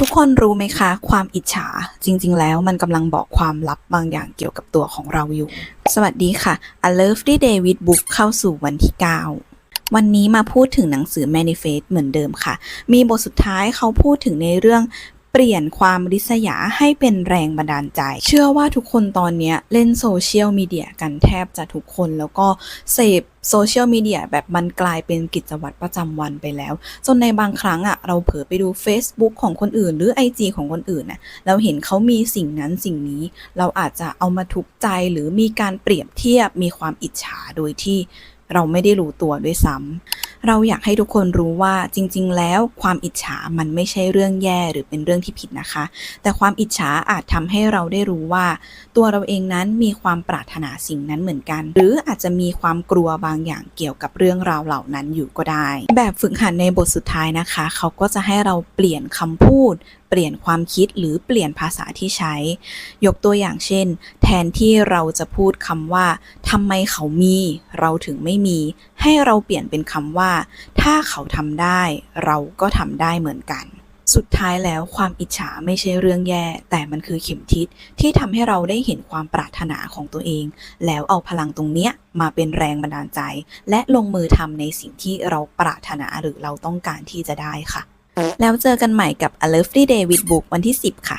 ทุกคนรู้ไหมคะ ความอิจฉาจริง ๆ แล้วมันกำลังบอกความลับบางอย่างเกี่ยวกับตัวของเราอยู่ สวัสดีค่ะ A Lovely Day with Book เข้าสู่วันที่ 9 วันนี้มาพูดถึงหนังสือ Manifest เหมือนเดิมค่ะ มีบทสุดท้ายเขาพูดถึงในเรื่อง เปลี่ยนความริษยาให้เป็นแรงบันดาลใจ เชื่อว่าทุกคนตอนนี้เล่นโซเชียลมีเดียกันแทบจะทุกคนแล้วก็เสพโซเชียลมีเดียแบบมันกลายเป็นกิจวัตรประจำวันไปแล้ว จนในบางครั้งอะเราเผลอไปดู Facebook ของคนอื่น หรือ IG ของคนอื่นน่ะเราเห็นเขามีสิ่งนั้นสิ่งนี้ เราอาจจะเอามาทุกใจหรือมีการเปรียบเทียบมีความอิจฉาโดยที่เราไม่ได้รู้ตัวด้วยซ้ำ เราอยากให้ทุกคนรู้ว่าจริง ๆ แล้วความอิจฉามันไม่ใช่เรื่องแย่หรือเป็นเรื่องที่ผิดนะคะ แต่ความอิจฉาอาจทำให้เราได้รู้ว่า ตัวเราเองนั้นมีความปรารถนาสิ่งนั้นเหมือนกัน หรืออาจจะมีความกลัวบางอย่างเกี่ยวกับเรื่องราวเหล่านั้นอยู่ก็ได้ แบบฝึกหัดในบทสุดท้ายนะคะ เขาก็จะให้เราเปลี่ยนคำพูดเปลี่ยนความคิดหรือเปลี่ยนภาษาที่ใช้ ยกตัวอย่างเช่น แทนที่เราจะพูดคำว่าทำไมเขามี เราถึงไม่มี ให้เราเปลี่ยนเป็นคำว่า ถ้าเขาทำได้ เราก็ทำได้เหมือนกันสุดท้ายแล้วความอิจฉาไม่ใช่เรื่องแย่ แต่มันคือเข็มทิศที่ทำให้เราได้เห็นความปรารถนาของตัวเอง แล้วเอาพลังตรงเนี้ยมาเป็นแรงบันดาลใจ และลงมือทำในสิ่งที่เราปรารถนาหรือเราต้องการที่จะได้ค่ะ แล้วเจอกันใหม่กับ A Lovely Day with Book วันที่ 10 ค่ะ